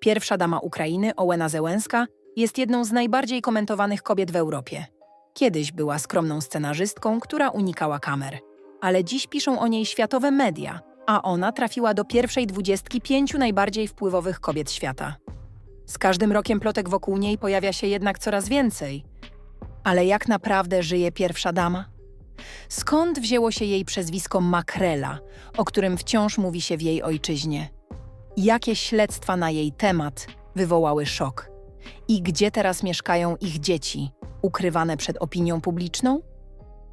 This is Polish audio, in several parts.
Pierwsza dama Ukrainy, Ołena Zełenska, jest jedną z najbardziej komentowanych kobiet w Europie. Kiedyś była skromną scenarzystką, która unikała kamer. Ale dziś piszą o niej światowe media, a ona trafiła do pierwszej dwudziestki pięciu najbardziej wpływowych kobiet świata. Z każdym rokiem plotek wokół niej pojawia się jednak coraz więcej. Ale jak naprawdę żyje pierwsza dama? Skąd wzięło się jej przezwisko Makrela, o którym wciąż mówi się w jej ojczyźnie? Jakie śledztwa na jej temat wywołały szok? I gdzie teraz mieszkają ich dzieci, ukrywane przed opinią publiczną?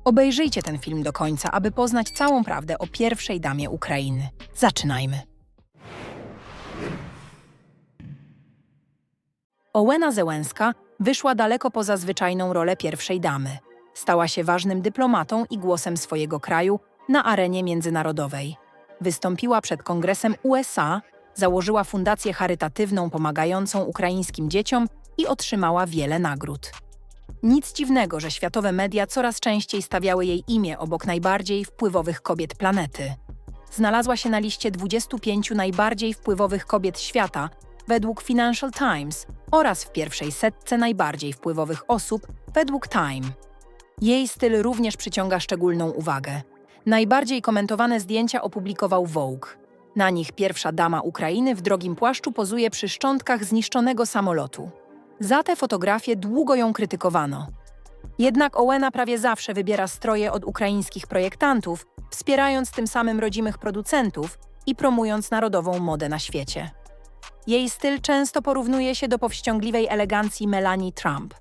Obejrzyjcie ten film do końca, aby poznać całą prawdę o pierwszej damie Ukrainy. Zaczynajmy. Ołena Zełenska wyszła daleko poza zwyczajną rolę pierwszej damy. Stała się ważnym dyplomatą i głosem swojego kraju na arenie międzynarodowej. Wystąpiła przed Kongresem USA, założyła fundację charytatywną pomagającą ukraińskim dzieciom i otrzymała wiele nagród. Nic dziwnego, że światowe media coraz częściej stawiały jej imię obok najbardziej wpływowych kobiet planety. Znalazła się na liście 25 najbardziej wpływowych kobiet świata według Financial Times oraz w pierwszej setce najbardziej wpływowych osób według Time. Jej styl również przyciąga szczególną uwagę. Najbardziej komentowane zdjęcia opublikował Vogue. Na nich pierwsza dama Ukrainy w drogim płaszczu pozuje przy szczątkach zniszczonego samolotu. Za te fotografie długo ją krytykowano. Jednak Owena prawie zawsze wybiera stroje od ukraińskich projektantów, wspierając tym samym rodzimych producentów i promując narodową modę na świecie. Jej styl często porównuje się do powściągliwej elegancji Melanie Trump.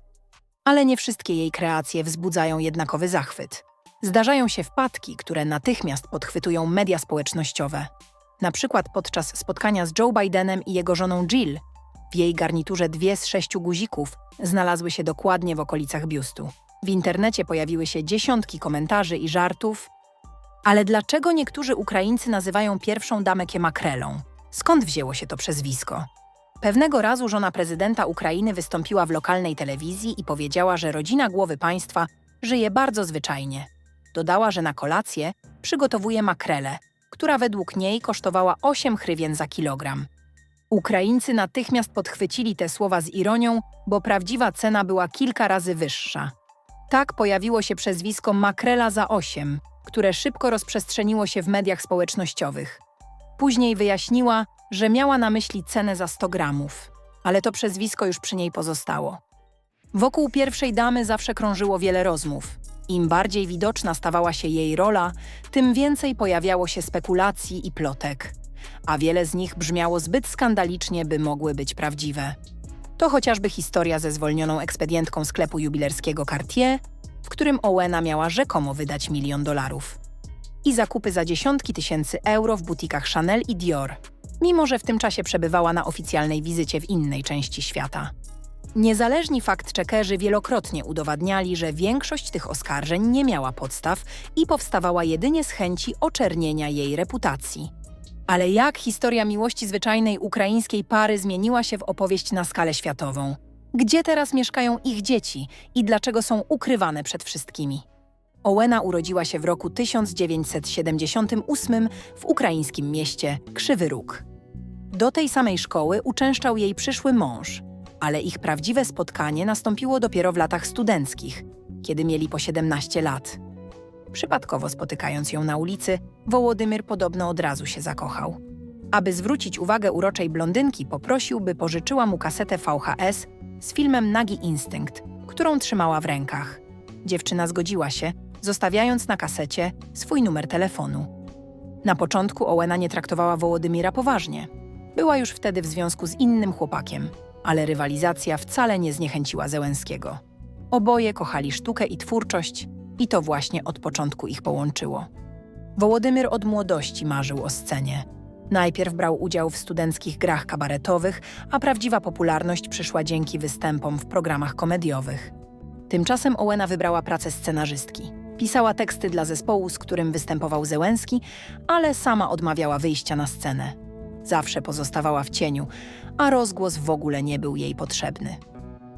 Ale nie wszystkie jej kreacje wzbudzają jednakowy zachwyt. Zdarzają się wpadki, które natychmiast podchwytują media społecznościowe. Na przykład podczas spotkania z Joe Bidenem i jego żoną Jill, w jej garniturze dwie z sześciu guzików znalazły się dokładnie w okolicach biustu. W internecie pojawiły się dziesiątki komentarzy i żartów. Ale dlaczego niektórzy Ukraińcy nazywają pierwszą damę makrelą? Skąd wzięło się to przezwisko? Pewnego razu żona prezydenta Ukrainy wystąpiła w lokalnej telewizji i powiedziała, że rodzina głowy państwa żyje bardzo zwyczajnie. Dodała, że na kolację przygotowuje makrelę, która według niej kosztowała 8 hrywien za kilogram. Ukraińcy natychmiast podchwycili te słowa z ironią, bo prawdziwa cena była kilka razy wyższa. Tak pojawiło się przezwisko makrela za 8, które szybko rozprzestrzeniło się w mediach społecznościowych. Później wyjaśniła, że miała na myśli cenę za 100 gramów, ale to przezwisko już przy niej pozostało. Wokół pierwszej damy zawsze krążyło wiele rozmów. Im bardziej widoczna stawała się jej rola, tym więcej pojawiało się spekulacji i plotek, a wiele z nich brzmiało zbyt skandalicznie, by mogły być prawdziwe. To chociażby historia ze zwolnioną ekspedientką sklepu jubilerskiego Cartier, w którym Owena miała rzekomo wydać milion dolarów. I zakupy za dziesiątki tysięcy euro w butikach Chanel i Dior, mimo że w tym czasie przebywała na oficjalnej wizycie w innej części świata. Niezależni fact-checkerzy wielokrotnie udowadniali, że większość tych oskarżeń nie miała podstaw i powstawała jedynie z chęci oczernienia jej reputacji. Ale jak historia miłości zwyczajnej ukraińskiej pary zmieniła się w opowieść na skalę światową? Gdzie teraz mieszkają ich dzieci i dlaczego są ukrywane przed wszystkimi? Owena urodziła się w roku 1978 w ukraińskim mieście Krzywy Róg. Do tej samej szkoły uczęszczał jej przyszły mąż, ale ich prawdziwe spotkanie nastąpiło dopiero w latach studenckich, kiedy mieli po 17 lat. Przypadkowo spotykając ją na ulicy, Wołodymyr podobno od razu się zakochał. Aby zwrócić uwagę uroczej blondynki, poprosił, by pożyczyła mu kasetę VHS z filmem Nagi Instynkt, którą trzymała w rękach. Dziewczyna zgodziła się, zostawiając na kasecie swój numer telefonu. Na początku Owena nie traktowała Wołodymira poważnie. Była już wtedy w związku z innym chłopakiem, ale rywalizacja wcale nie zniechęciła Zełenskiego. Oboje kochali sztukę i twórczość i to właśnie od początku ich połączyło. Wołodymyr od młodości marzył o scenie. Najpierw brał udział w studenckich grach kabaretowych, a prawdziwa popularność przyszła dzięki występom w programach komediowych. Tymczasem Owena wybrała pracę scenarzystki. Pisała teksty dla zespołu, z którym występował Zełenski, ale sama odmawiała wyjścia na scenę. Zawsze pozostawała w cieniu, a rozgłos w ogóle nie był jej potrzebny.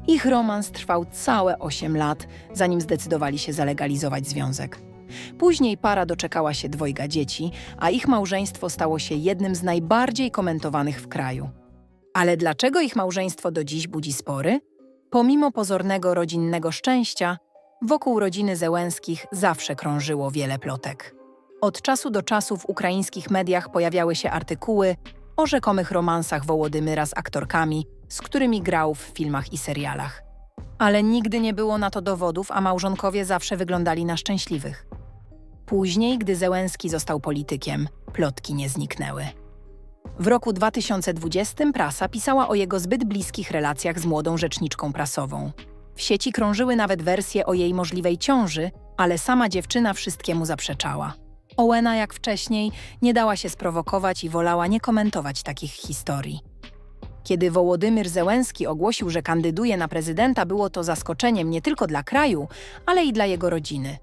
Ich romans trwał całe 8 lat, zanim zdecydowali się zalegalizować związek. Później para doczekała się dwojga dzieci, a ich małżeństwo stało się jednym z najbardziej komentowanych w kraju. Ale dlaczego ich małżeństwo do dziś budzi spory? Pomimo pozornego rodzinnego szczęścia, wokół rodziny Zełenskich zawsze krążyło wiele plotek. Od czasu do czasu w ukraińskich mediach pojawiały się artykuły o rzekomych romansach Wołodymyra z aktorkami, z którymi grał w filmach i serialach. Ale nigdy nie było na to dowodów, a małżonkowie zawsze wyglądali na szczęśliwych. Później, gdy Zełenski został politykiem, plotki nie zniknęły. W roku 2020 prasa pisała o jego zbyt bliskich relacjach z młodą rzeczniczką prasową. W sieci krążyły nawet wersje o jej możliwej ciąży, ale sama dziewczyna wszystkiemu zaprzeczała. Owena, jak wcześniej, nie dała się sprowokować i wolała nie komentować takich historii. Kiedy Wołodymyr Zełenski ogłosił, że kandyduje na prezydenta, było to zaskoczeniem nie tylko dla kraju, ale i dla jego rodziny.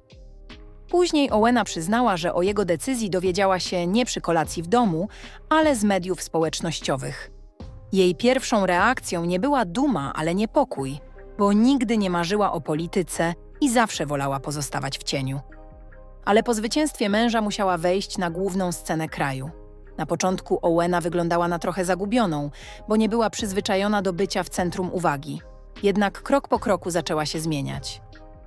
Później Owena przyznała, że o jego decyzji dowiedziała się nie przy kolacji w domu, ale z mediów społecznościowych. Jej pierwszą reakcją nie była duma, ale niepokój, bo nigdy nie marzyła o polityce i zawsze wolała pozostawać w cieniu. Ale po zwycięstwie męża musiała wejść na główną scenę kraju. Na początku Owena wyglądała na trochę zagubioną, bo nie była przyzwyczajona do bycia w centrum uwagi. Jednak krok po kroku zaczęła się zmieniać.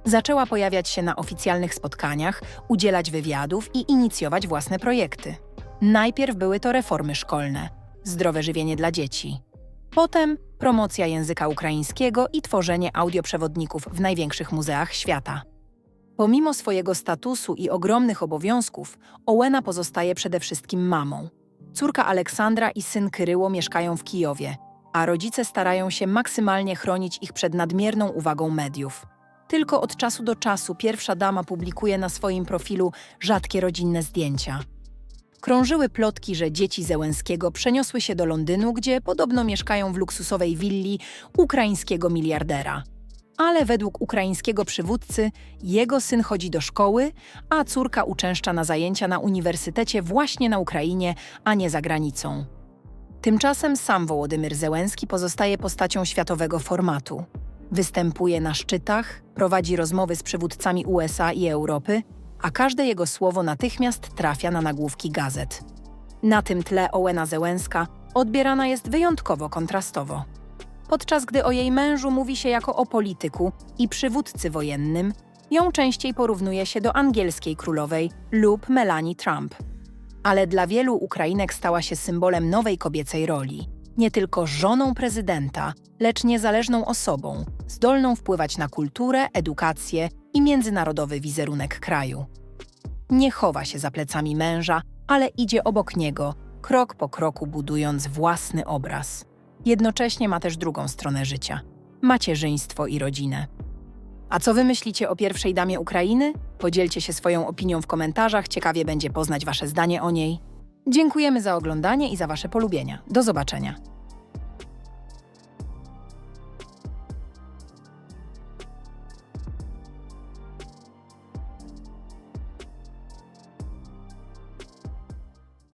Zaczęła pojawiać się na oficjalnych spotkaniach, udzielać wywiadów i inicjować własne projekty. Najpierw były to reformy szkolne, zdrowe żywienie dla dzieci. Potem promocja języka ukraińskiego i tworzenie audioprzewodników w największych muzeach świata. Pomimo swojego statusu i ogromnych obowiązków, Owena pozostaje przede wszystkim mamą. Córka Aleksandra i syn Kyryło mieszkają w Kijowie, a rodzice starają się maksymalnie chronić ich przed nadmierną uwagą mediów. Tylko od czasu do czasu pierwsza dama publikuje na swoim profilu rzadkie rodzinne zdjęcia. Krążyły plotki, że dzieci Zełenskiego przeniosły się do Londynu, gdzie podobno mieszkają w luksusowej willi ukraińskiego miliardera. Ale według ukraińskiego przywódcy jego syn chodzi do szkoły, a córka uczęszcza na zajęcia na uniwersytecie właśnie na Ukrainie, a nie za granicą. Tymczasem sam Wołodymyr Zełenski pozostaje postacią światowego formatu. Występuje na szczytach, prowadzi rozmowy z przywódcami USA i Europy, a każde jego słowo natychmiast trafia na nagłówki gazet. Na tym tle Owena Zełenska odbierana jest wyjątkowo kontrastowo. Podczas gdy o jej mężu mówi się jako o polityku i przywódcy wojennym, ją częściej porównuje się do angielskiej królowej lub Melanie Trump. Ale dla wielu Ukrainek stała się symbolem nowej kobiecej roli. Nie tylko żoną prezydenta, lecz niezależną osobą, zdolną wpływać na kulturę, edukację i międzynarodowy wizerunek kraju. Nie chowa się za plecami męża, ale idzie obok niego, krok po kroku budując własny obraz. Jednocześnie ma też drugą stronę życia macierzyństwo i rodzinę. A co wy myślicie o pierwszej damie Ukrainy? Podzielcie się swoją opinią w komentarzach, ciekawie będzie poznać wasze zdanie o niej. Dziękujemy za oglądanie i za wasze polubienia. Do zobaczenia.